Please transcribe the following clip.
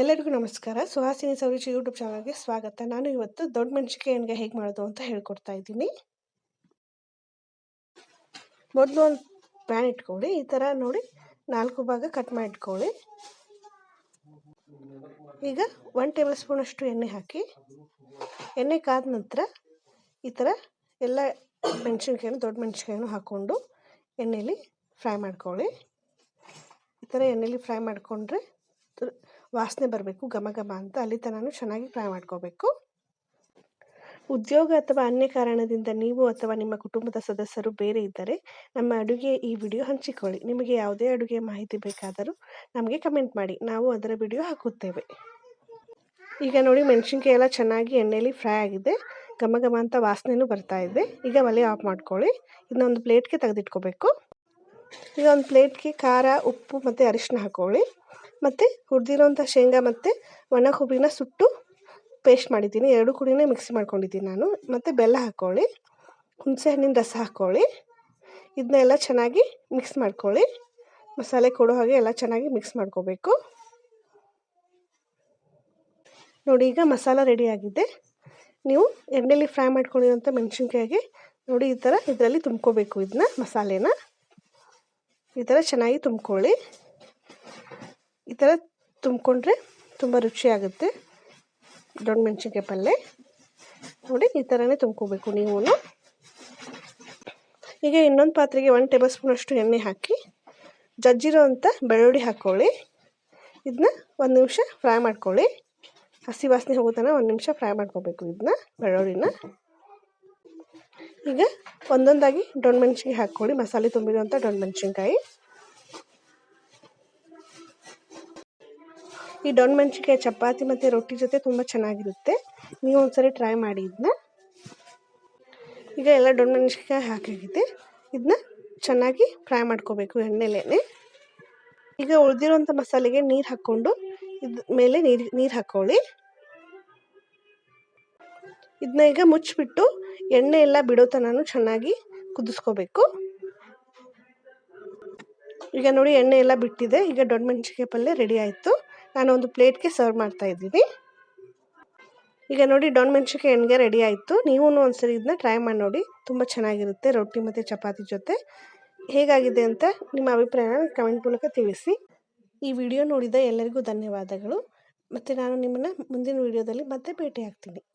ಎಲ್ಲರಿಗೂ ನಮಸ್ಕಾರ. ಸುಹಾಸಿನಿ ಸೌರಿಚಿ ಯೂಟ್ಯೂಬ್ ಚಾನಲ್ಗೆ ಸ್ವಾಗತ. ನಾನು ಇವತ್ತು ದೊಡ್ಡ ಮೆಣಸಿನ್ಕಾಯಿ ಎಣ್ಣೆ ಹೇಗೆ ಮಾಡೋದು ಅಂತ ಹೇಳ್ಕೊಡ್ತಾ ಇದ್ದೀನಿ. ಮೊದಲು ಒಂದು ಪ್ಯಾನ್ ಇಟ್ಕೊಳ್ಳಿ, ಈ ಥರ ನೋಡಿ ನಾಲ್ಕು ಭಾಗ ಕಟ್ ಮಾಡಿ ಇಟ್ಕೊಳ್ಳಿ ಈಗ ಒನ್ ಟೇಬಲ್ ಸ್ಪೂನಷ್ಟು ಎಣ್ಣೆ ಹಾಕಿ, ಎಣ್ಣೆ ಕಾದ ನಂತರ ಈ ಥರ ಎಲ್ಲ ಮೆಣಸಿನ್ಕಾಯನ್ನು ದೊಡ್ಡ ಮೆಣಸಿನ್ಕಾಯನ್ನು ಹಾಕ್ಕೊಂಡು ಎಣ್ಣೆಯಲ್ಲಿ ಫ್ರೈ ಮಾಡ್ಕೊಳ್ಳಿ. ಈ ಥರ ಎಣ್ಣೆಲಿ ಫ್ರೈ ಮಾಡಿಕೊಂಡ್ರೆ ವಾಸನೆ ಬರಬೇಕು, ಘಮ ಘಮ ಅಂತ ಅಲ್ಲಿ ತನಕ ಚೆನ್ನಾಗಿ ಫ್ರೈ ಮಾಡ್ಕೋಬೇಕು. ಉದ್ಯೋಗ ಅಥವಾ ಅನ್ಯ ಕಾರಣದಿಂದ ನೀವು ಅಥವಾ ನಿಮ್ಮ ಕುಟುಂಬದ ಸದಸ್ಯರು ಬೇರೆ ಇದ್ದರೆ ನಮ್ಮ ಅಡುಗೆ ಈ ವಿಡಿಯೋ ಹಂಚಿಕೊಳ್ಳಿ. ನಿಮಗೆ ಯಾವುದೇ ಅಡುಗೆ ಮಾಹಿತಿ ಬೇಕಾದರೂ ನಮಗೆ ಕಮೆಂಟ್ ಮಾಡಿ. ನಾವು ಅದರ ವಿಡಿಯೋ ಹಾಕುತ್ತೇವೆ. ಈಗ ನೋಡಿ, ಮೆಣಸಿನ್ಕಾಯಿ ಎಲ್ಲ ಚೆನ್ನಾಗಿ ಎಣ್ಣೆಯಲ್ಲಿ ಫ್ರೈ ಆಗಿದೆ. ಘಮ ಘಮ ಅಂತ ವಾಸನೆಯೂ ಬರ್ತಾ ಇದೆ. ಈಗ ಒಲೆ ಆಫ್ ಮಾಡ್ಕೊಳ್ಳಿ. ಇದನ್ನೊಂದು ಪ್ಲೇಟ್ಗೆ ತೆಗೆದಿಟ್ಕೋಬೇಕು. ಈಗ ಒಂದು ಪ್ಲೇಟ್ಗೆ ಖಾರ, ಉಪ್ಪು ಮತ್ತು ಅರಿಶಿನ ಹಾಕ್ಕೊಳ್ಳಿ ಮತ್ತು ಹುರಿದಿರೋಂಥ ಶೇಂಗಾ ಮತ್ತು ಒಣ ಕೊಬ್ಬರಿನ ಸುಟ್ಟು ಪೇಸ್ಟ್ ಮಾಡಿದ್ದೀನಿ. ಎರಡು ಕುಡಿನೇ ಮಿಕ್ಸ್ ಮಾಡ್ಕೊಂಡಿದ್ದೀನಿ ನಾನು. ಮತ್ತು ಬೆಲ್ಲ ಹಾಕ್ಕೊಳ್ಳಿ ಹುಣಸೆ ಹಣ್ಣಿನ ರಸ ಹಾಕ್ಕೊಳ್ಳಿ ಇದನ್ನೆಲ್ಲ ಚೆನ್ನಾಗಿ ಮಿಕ್ಸ್ ಮಾಡ್ಕೊಳ್ಳಿ. ಮಸಾಲೆ ಕೊಡೋ ಹಾಗೆ ಎಲ್ಲ ಚೆನ್ನಾಗಿ ಮಿಕ್ಸ್ ಮಾಡ್ಕೋಬೇಕು. ನೋಡಿ, ಈಗ ಮಸಾಲ ರೆಡಿಯಾಗಿದೆ ನೀವು ಎಣ್ಣೆಲಿ ಫ್ರೈ ಮಾಡ್ಕೊಂಡಿರೋಂಥ ಮೆಣಸಿನ್ಕಾಯಿಗೆ ನೋಡಿ ಈ ಥರ ಇದರಲ್ಲಿ ತುಂಬ್ಕೋಬೇಕು ಇದನ್ನ, ಮಸಾಲೆನ. ಈ ಥರ ಚೆನ್ನಾಗಿ ತುಂಬ್ಕೊಳ್ಳಿ. ಈ ಥರ ತುಂಬಿಕೊಂಡ್ರೆ ತುಂಬ ರುಚಿಯಾಗುತ್ತೆ ದೊಡ್ಡ ಮೆಣಸಿನ್ಕಾಯಿ ಪಲ್ಯ ನೋಡಿ, ಈ ಥರನೇ ತುಂಬ್ಕೋಬೇಕು ನೀವು ಈಗ ಇನ್ನೊಂದು ಪಾತ್ರೆಗೆ ಒನ್ ಟೇಬಲ್ ಸ್ಪೂನಷ್ಟು ಎಣ್ಣೆ ಹಾಕಿ ಜಜ್ಜಿರೋ ಅಂಥ ಬೆಳ್ಳುಳ್ಳಿ ಹಾಕ್ಕೊಳ್ಳಿ ಇದನ್ನ ಒಂದು ನಿಮಿಷ ಫ್ರೈ ಮಾಡ್ಕೊಳ್ಳಿ. ಹಸಿ ವಾಸನೆ ಹೋಗೋ ಒಂದು ನಿಮಿಷ ಫ್ರೈ ಮಾಡ್ಕೋಬೇಕು ಇದನ್ನ ಬೆಳ್ಳುಳ್ಳಿನ. ಈಗ ಒಂದೊಂದಾಗಿ ಮೆಣಸಿಗೆ ಹಾಕ್ಕೊಳ್ಳಿ. ಮಸಾಲೆ ತುಂಬಿರುವಂಥ ಮೆಣಸಿನ್ಕಾಯಿ. ಈ ಮೆಣಸಿನ್ಕಾಯಿ ಚಪಾತಿ ಮತ್ತು ರೊಟ್ಟಿ ಜೊತೆ ತುಂಬ ಚೆನ್ನಾಗಿರುತ್ತೆ. ನೀವು ಒಂದ್ಸರಿ ಟ್ರೈ ಮಾಡಿ ಇದನ್ನ ಈಗ ಎಲ್ಲ ಮೆಣಸಿನ್ಕಾಯಿ ಹಾಕಾಗಿದೆ. ಇದನ್ನ ಚೆನ್ನಾಗಿ ಫ್ರೈ ಮಾಡ್ಕೋಬೇಕು ಎಣ್ಣೆಲೇನೆ. ಈಗ ಉಳಿದಿರುವಂಥ ಮಸಾಲೆಗೆ ನೀರು ಹಾಕ್ಕೊಂಡು ಇದ ಮೇಲೆ ನೀರು ನೀರು ಹಾಕ್ಕೊಳ್ಳಿ ಇದನ್ನ ಈಗ ಮುಚ್ಚಿಬಿಟ್ಟು ಎಣ್ಣೆ ಎಲ್ಲ ಬಿಡೋ ತನಕ ಚೆನ್ನಾಗಿ ಕುದಿಸ್ಕೋಬೇಕು. ಈಗ ನೋಡಿ ಎಣ್ಣೆ ಎಲ್ಲ ಬಿಟ್ಟಿದೆ. ಈಗ ದೊಡ್ಡ ಮೆಣಸಿನ್ಕಾಯಿ ಪಲ್ಯ ರೆಡಿ ಆಯಿತು. ನಾನು ಒಂದು ಪ್ಲೇಟ್ಗೆ ಸರ್ವ್ ಮಾಡ್ತಾ ಇದ್ದೀನಿ. ಈಗ ನೋಡಿ ಡೊಣ್ ಮೆಣಸಿನ್ಕಾಯಿ ಎಣ್ಣೆಗೆ ರೆಡಿ ಆಯಿತು. ನೀವು ಒಂದ್ಸರಿ ಇದನ್ನ ಟ್ರೈ ಮಾಡಿ ನೋಡಿ. ತುಂಬ ಚೆನ್ನಾಗಿರುತ್ತೆ ರೊಟ್ಟಿ ಮತ್ತು ಚಪಾತಿ ಜೊತೆ. ಹೇಗಾಗಿದೆ ಅಂತ ನಿಮ್ಮ ಅಭಿಪ್ರಾಯನ ಕಮೆಂಟ್ ಮೂಲಕ ತಿಳಿಸಿ. ಈ ವಿಡಿಯೋ ನೋಡಿದ ಎಲ್ಲರಿಗೂ ಧನ್ಯವಾದಗಳು. ಮತ್ತು ನಾನು ನಿಮ್ಮನ್ನು ಮುಂದಿನ ವಿಡಿಯೋದಲ್ಲಿ ಮತ್ತೆ ಭೇಟಿ ಆಗ್ತೀನಿ